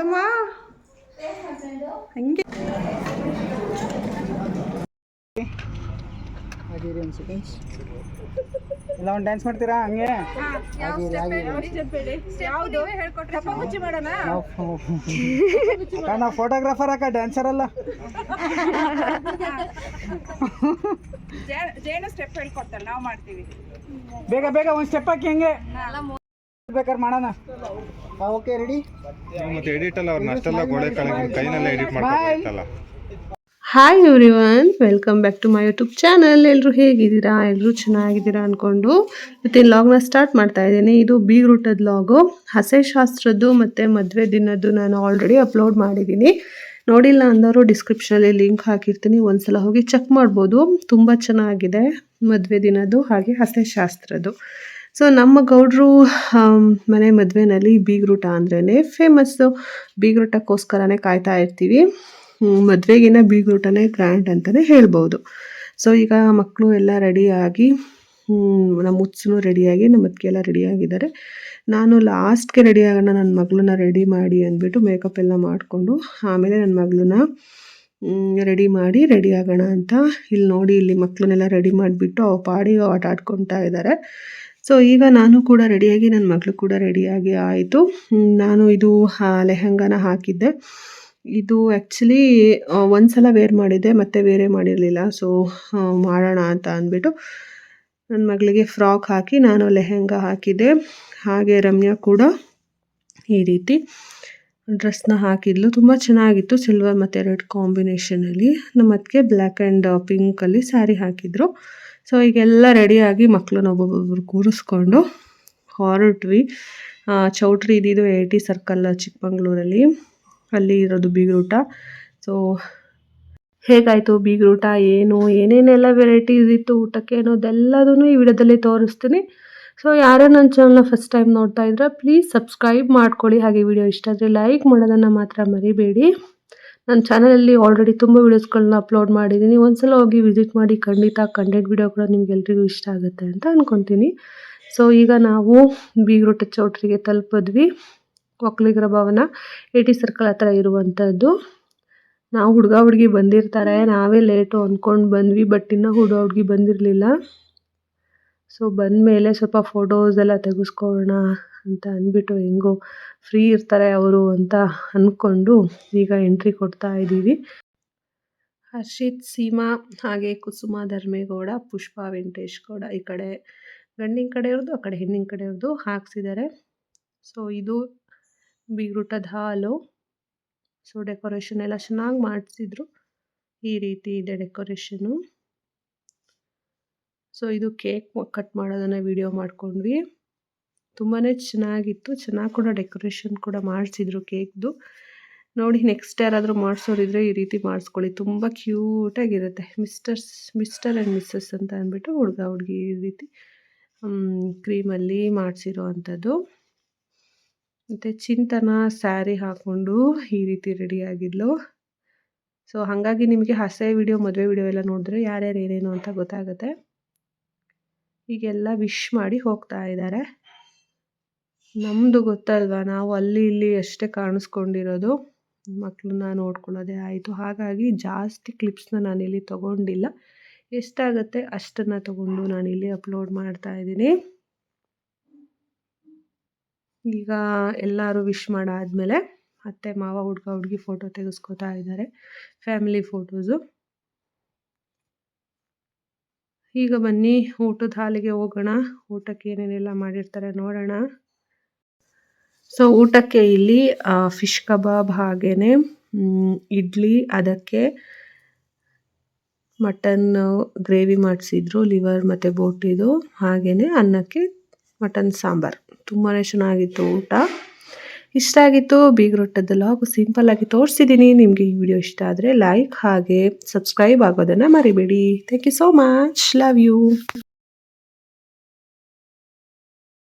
ನೋಡಮ್ಮ. ಹಂಗೆ. ಒಂದು ಸೆಕೆಂಡ್ಸ್ ಇಲ್ಲ ಒಂದು ಡ್ಯಾನ್ಸ್ ಮಾಡ್ತೀರಾ? ಹಂಗೆ? ಆಗಿರಿ ನಾವು ಫೋಟೋಗ್ರಾಫರ್ ಅಕ್ಕ ಡ್ಯಾನ್ಸರ್ ಅಲ್ಲ. ಜೇನು ಸ್ಟೆಪ್ ಹೇಳ್ಕೊಡ್ತಾರೆ ನಾವು ಮಾಡ್ತೀವಿ. ಬೇಗ ಬೇಗ ಒಂದು ಸ್ಟೆಪ್ ಹಾಕಿ ಹಂಗೆ. ಬೇಕಾದ್ರೆ ಮಾಡೋಣ. ಓಕೆ ರೆಡಿ ಮತ್ತೆ ಎಡಿಟ್ ಅಲ್ಲ ಅವ್ರನ್ನ ಅಷ್ಟೆಲ್ಲ ಗೋಡೆ ಕೆಳಗೆ ಕೈನಲ್ಲ edit ಮಾಡ್ಕೊಬೇಕಲ್ಲ hi everyone welcome back to my YouTube channel ಎಲ್ಲರೂ ಹೇಗಿದ್ದೀರಾ? ಎಲ್ಲರೂ ಚೆನ್ನಾಗಿದ್ದೀರಾ ಅಂದ್ಕೊಂಡು ಇವತ್ತಿನ ಲಾಗ್ನ ಸ್ಟಾರ್ಟ್ ಮಾಡ್ತಾ ಇದ್ದೀನಿ. ಇದು ಬೀಗ್ರೂಟದ ಲಾಗು ಹಸೆ ಶಾಸ್ತ್ರದ್ದು ಮತ್ತು ಮದುವೆ ದಿನದ್ದು ನಾನು ಆಲ್ರೆಡಿ ಅಪ್ಲೋಡ್ ಮಾಡಿದ್ದೀನಿ. ನೋಡಿಲ್ಲ ಅಂದವರು ಡಿಸ್ಕ್ರಿಪ್ಷನಲ್ಲಿ ಲಿಂಕ್ ಹಾಕಿರ್ತೀನಿ. ಒಂದ್ಸಲ ಹೋಗಿ ಚೆಕ್ ಮಾಡ್ಬೋದು. ತುಂಬ ಚೆನ್ನಾಗಿದೆ ಮದುವೆ ದಿನದ್ದು ಹಾಗೆ ಹಸೆ ಶಾಸ್ತ್ರದ್ದು. ಸೊ ನಮ್ಮ ಗೌಡರು ಮನೆ ಮದುವೆನಲ್ಲಿ ಬೀಗ್ರೂಟ ಅಂದ್ರೇ ಫೇಮಸ್ಸು ಬೀಗ್ರೂಟಕ್ಕೋಸ್ಕರನೇ ಕಾಯ್ತಾ ಇರ್ತೀವಿ. ಮದುವೆಗಿನ ಬೀಗ್ರೂಟನೇ ಗ್ರ್ಯಾಂಡ್ ಅಂತಲೇ ಹೇಳ್ಬೋದು. ಸೊ ಈಗ ಮಕ್ಕಳು ಎಲ್ಲ ರೆಡಿಯಾಗಿ ನಮ್ಮ ಮುಚ್ಚು ರೆಡಿಯಾಗಿ ನಮ್ಮ ಎಲ್ಲ ರೆಡಿಯಾಗಿದ್ದಾರೆ ನಾನು ಲಾಸ್ಟ್ಗೆ ರೆಡಿ ಆಗೋಣ, ನನ್ನ ಮಗಳನ್ನ ರೆಡಿ ಮಾಡಿ ಅಂದ್ಬಿಟ್ಟು ಮೇಕಪ್ ಎಲ್ಲ ಮಾಡಿಕೊಂಡು, ಆಮೇಲೆ ನನ್ನ ಮಗಳನ್ನ ರೆಡಿ ಮಾಡಿ ರೆಡಿ ಆಗೋಣ ಅಂತ ಇಲ್ಲಿ ನೋಡಿ, ಇಲ್ಲಿ ಮಕ್ಕಳನ್ನೆಲ್ಲ ರೆಡಿ ಮಾಡಿಬಿಟ್ಟು ಅವು ಪಾಡಿ ಆಟ ಆಡ್ಕೊತಾ ಇದ್ದಾರೆ. ಸೊ ಈಗ ನಾನು ಕೂಡ ರೆಡಿಯಾಗಿ ನನ್ನ ಮಗಳು ಕೂಡ ರೆಡಿಯಾಗಿ ಆಯಿತು. ನಾನು ಇದು ಲೆಹಂಗಾನ ಹಾಕಿದ್ದೆ. ಇದು ಆ್ಯಕ್ಚುಲಿ ಒಂದು ಸಲ ವೇರ್ ಮಾಡಿದ್ದೆ, ಮತ್ತೆ ಬೇರೆ ಮಾಡಿರಲಿಲ್ಲ. ಸೊ ಮಾಡೋಣ ಅಂತ ಅಂದ್ಬಿಟ್ಟು ನನ್ನ ಮಗಳಿಗೆ ಫ್ರಾಕ್ ಹಾಕಿ, ನಾನು ಲೆಹೆಂಗಾ ಹಾಕಿದ್ದೆ. ಹಾಗೆ ರಮ್ಯಾ ಕೂಡ ಈ ರೀತಿ ಡ್ರೆಸ್ನ ಹಾಕಿದ್ಲು. ತುಂಬ ಚೆನ್ನಾಗಿತ್ತು ಸಿಲ್ವರ್ ಮತ್ತು ರೆಡ್ ಕಾಂಬಿನೇಷನಲ್ಲಿ ನಮ್ಮ ಅದಕ್ಕೆ ಬ್ಲ್ಯಾಕ್ ಆ್ಯಂಡ್ ಪಿಂಕಲ್ಲಿ ಸ್ಯಾರಿ ಹಾಕಿದ್ರು. ಸೊ ಈಗೆಲ್ಲ ರೆಡಿಯಾಗಿ ಮಕ್ಕಳನ್ನ ಒಬ್ಬೊಬ್ಬರು ಕೂರಿಸ್ಕೊಂಡು ಹೊರಟ್ವಿ ಚೌಟ್ರಿ ಇದ್ದಿದ್ದು ಎ ಟಿ ಸರ್ಕಲ್ ಚಿಕ್ಕಮಂಗ್ಳೂರಲ್ಲಿ. ಅಲ್ಲಿ ಇರೋದು ಬೀಗ್ರೂಟ. ಸೊ ಹೇಗಾಯಿತು ಬೀಗ್ರೂಟ? ಏನು? ಏನೇನೆಲ್ಲ ವೆರೈಟೀಸ್ ಇತ್ತು ಊಟಕ್ಕೆ ಅನ್ನೋದೆಲ್ಲದೂ ಈ ವಿಡಿಯೋದಲ್ಲಿ ತೋರಿಸ್ತೀನಿ. ಸೊ ಯಾರೇ ನನ್ನ ಚಾನಲ್ನ ಫಸ್ಟ್ ಟೈಮ್ ನೋಡ್ತಾ ಇದ್ರೆ ಪ್ಲೀಸ್ ಸಬ್ಸ್ಕ್ರೈಬ್ ಮಾಡ್ಕೊಳ್ಳಿ. ಹಾಗೆ ವಿಡಿಯೋ ಇಷ್ಟ ಆದರೆ ಲೈಕ್ ಮಾಡೋದನ್ನು ಮಾತ್ರ ಮರಿಬೇಡಿ. ನನ್ನ ಚಾನಲಲ್ಲಿ ಆಲ್ರೆಡಿ ತುಂಬ ವೀಡಿಯೋಸ್ಗಳನ್ನ ಅಪ್ಲೋಡ್ ಮಾಡಿದ್ದೀನಿ. ಒಂದ್ಸಲ ಹೋಗಿ ವಿಸಿಟ್ ಮಾಡಿ ಖಂಡಿತ ಕಂಟೆಂಟ್ ವಿಡಿಯೋ ಕೂಡ ನಿಮ್ಗೆಲ್ರಿಗೂ ಇಷ್ಟ ಆಗುತ್ತೆ ಅಂತ ಅಂದ್ಕೊತೀನಿ ಸೊ ಈಗ ನಾವು ಬೀಗ್ರೂಟ ಚೌಟ್ರಿಗೆ ತಲುಪಿದ್ವಿ. ಒಕ್ಕಲಿಗರ ಭವನ ಟಿ ಸರ್ಕಲ್ ಹತ್ರ ಇರುವಂಥದ್ದು ನಾವು ಹುಡುಗ ಹುಡುಗಿ ಬಂದಿರ್ತಾರೆ. ನಾವೇ ಲೇಟು ಅಂದ್ಕೊಂಡು ಬಂದ್ವಿ ಬಟ್ ಇನ್ನೂ ಹುಡುಗ ಹುಡುಗಿ ಬಂದಿರಲಿಲ್ಲ. ಸೊ ಬಂದಮೇಲೆ ಸ್ವಲ್ಪ ಫೋಟೋಸ್ ಎಲ್ಲ ತೆಗೆಸ್ಕೊಳ್ಳೋಣ. ಅಂತ ಅಂದ್ಬಿಟ್ಟು ಹೆಂಗೋ ಫ್ರೀ ಇರ್ತಾರೆ ಅವರು ಅಂತ ಅಂದ್ಕೊಂಡು ಈಗ ಎಂಟ್ರಿ ಕೊಡ್ತಾ ಇದ್ದೀವಿ. ಹರ್ಷಿತ್, ಸೀಮಾ ಹಾಗೆ ಕುಸುಮ, ಧರ್ಮೇಗೌಡ, ಪುಷ್ಪ, ವೆಂಕಟೇಶ್ ಗೌಡ ಈ ಕಡೆ ಗಂಡಿನ ಕಡೆಯವ್ರದ್ದು, ಆ ಕಡೆ ಹೆಣ್ಣಿನ ಕಡೆಯವ್ರದ್ದು ಹಾಕ್ಸಿದ್ದಾರೆ. ಸೊ ಇದು ಬೀಗ್ರೂಟದ ಹಾಲು ಸೊ ಡೆಕೋರೇಷನ್ ಎಲ್ಲ ಚೆನ್ನಾಗಿ ಮಾಡಿಸಿದ್ರು ಈ ರೀತಿ ಇದೆ ಡೆಕೋರೇಷನು ಸೊ ಇದು ಕೇಕ್ ಕಟ್ ಮಾಡೋದನ್ನು ವಿಡಿಯೋ ಮಾಡ್ಕೊಂಡ್ವಿ. ತುಂಬಾ ಚೆನ್ನಾಗಿತ್ತು. ಚೆನ್ನಾಗಿ ಕೂಡ ಡೆಕೋರೇಷನ್ ಕೂಡ ಮಾಡಿಸಿದ್ರು ಕೇಕ್ದು. ನೋಡಿ ನೆಕ್ಸ್ಟ್ ಯಾರಾದರೂ ಮಾಡಿಸೋರಿದ್ರೆ ಈ ರೀತಿ ಮಾಡಿಸ್ಕೊಳ್ಳಿ. ತುಂಬ ಕ್ಯೂಟಾಗಿರುತ್ತೆ. ಮಿಸ್ಟರ್ಸ್, ಮಿಸ್ಟರ್ ಆ್ಯಂಡ್ ಮಿಸ್ಸಸ್ ಅಂತ ಅಂದ್ಬಿಟ್ಟು ಹುಡುಗ, ಹುಡುಗಿ ಈ ರೀತಿ ಕ್ರೀಮಲ್ಲಿ ಮಾಡಿಸಿರೋ ಅಂಥದ್ದು. ಮತ್ತು ಚಿಂತನ ಸ್ಯಾರಿ ಹಾಕ್ಕೊಂಡು ಈ ರೀತಿ ರೆಡಿಯಾಗಿದ್ಲು ಸೊ, ಹಾಗಾಗಿ ನಿಮಗೆ ಹಸೆ ವಿಡಿಯೋ, ಮದುವೆ ವಿಡಿಯೋ ಎಲ್ಲ ನೋಡಿದ್ರೆ ಯಾರ್ಯಾರು ಏನೇನು ಅಂತ ಗೊತ್ತಾಗುತ್ತೆ. ಈಗೆಲ್ಲ ವಿಶ್ ಮಾಡಿ ಹೋಗ್ತಾ ಇದ್ದಾರೆ. ನಮ್ಮದು ಗೊತ್ತಲ್ವಾ? ನಾವು ಅಲ್ಲಿ ಇಲ್ಲಿ ಅಷ್ಟೇ ಕಾಣಿಸ್ಕೊಂಡಿರೋದು ಮಕ್ಕಳನ್ನ ನೋಡ್ಕೊಳ್ಳೋದೇ ಆಯಿತು. ಹಾಗಾಗಿ ಜಾಸ್ತಿ ಕ್ಲಿಪ್ಸ್ನ ನಾನಿಲ್ಲಿ ತೊಗೊಂಡಿಲ್ಲ. ಎಷ್ಟಾಗುತ್ತೆ ಅಷ್ಟನ್ನು ತೊಗೊಂಡು ನಾನಿಲ್ಲಿ ಅಪ್ಲೋಡ್ ಮಾಡ್ತಾ ಇದ್ದೀನಿ. ಈಗ ಎಲ್ಲರೂ ವಿಶ್ ಮಾಡಾದಮೇಲೆ ಅತ್ತೆ, ಮಾವ, ಹುಡುಗ, ಹುಡುಗಿ ಫೋಟೋ ತೆಗೆಸ್ಕೊತಾ ಇದ್ದಾರೆ. ಫ್ಯಾಮಿಲಿ ಫೋಟೋಸು ಈಗ ಬನ್ನಿ, ಊಟದ ಹಾಲಿಗೆ ಹೋಗೋಣ. ಊಟಕ್ಕೆ ಏನೇನೆಲ್ಲ ಮಾಡಿರ್ತಾರೆ ನೋಡೋಣ. ಸೊ ಊಟಕ್ಕೆ ಇಲ್ಲಿ ಫಿಶ್ ಕಬಾಬ್ ಹಾಗೆಯೇ ಇಡ್ಲಿ, ಅದಕ್ಕೆ ಮಟನ್ ಗ್ರೇವಿ ಮಾಡಿಸಿದ್ರು ಲಿವರ್ ಮತ್ತು ಬೋಟಿದು ಹಾಗೆಯೇ ಅನ್ನಕ್ಕೆ ಮಟನ್ ಸಾಂಬಾರು. ತುಂಬಾ ಚೆನ್ನಾಗಿತ್ತು ಊಟ. ಇಷ್ಟ ಆಗಿತ್ತು ಬೀಗ್ರೊಟ್ಟದ ಹಾಗೂ ಸಿಂಪಲ್ಲಾಗಿ ತೋರಿಸಿದ್ದೀನಿ ನಿಮಗೆ ಈ ವಿಡಿಯೋ ಇಷ್ಟ ಆದರೆ ಲೈಕ್ ಹಾಗೆ ಸಬ್ಸ್ಕ್ರೈಬ್ ಆಗೋದನ್ನು ಮರಿಬೇಡಿ. Thank you so much love you